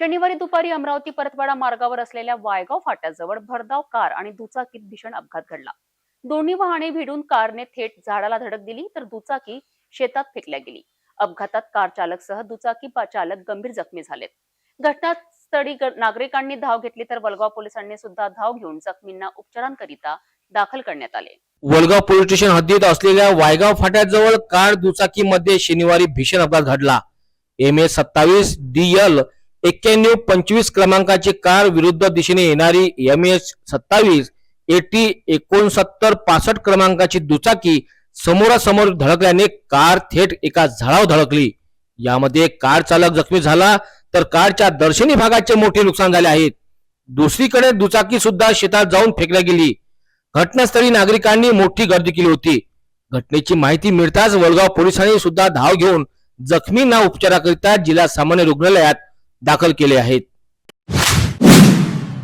शनिवारी दुपारी अमरावती परतवाडा मार्गावर असलेल्या वायगाव फाट्याजवळ भरधाव कार आणि दुचाकीत भीषण अपघात घडला. दोन्ही वाहने भिडून कारने थेट झाडाला धडक दिली तर दुचाकी शेतात फेकल्या गेली. अपघातात कार चालक सह दुचाकी चालक गंभीर जखमी झालेत. घटनास्थळी नागरिकांनी धाव घेतली तर वलगाव पोलिसांनी सुद्धा धाव घेऊन जखमींना उपचारांकरिता दाखल करण्यात आले. वलगाव पोलीस स्टेशन हद्दीत असलेल्या वायगाव फाट्याजवळ कार दुचाकीमध्ये शनिवारी भीषण अपघात घडला. एम ए सत्तावीस डी एल एक्क्याण्णव पंचवीस क्रमांकाची कार विरुद्ध दिशेने येणारी एम एच सत्तावीस एटी एकोणसत्तर पासष्ट क्रमांकाची दुचाकी समोरासमोर धडकल्याने कार थेट एका झाडावर धडकली. यामध्ये कार चालक जखमी झाला तर कारच्या दर्शनी भागाचे मोठे नुकसान झाले आहेत दुसरीकडे दुचाकी सुद्धा शेतात जाऊन फेकल्या गेली. घटनास्थळी नागरिकांनी मोठी गर्दी केली होती. घटनेची माहिती मिळताच वडगाव पोलिसांनी सुद्धा धाव घेऊन जखमींना उपचाराकरिता जिल्हा सामान्य रुग्णालयात दाखल केले आहेत.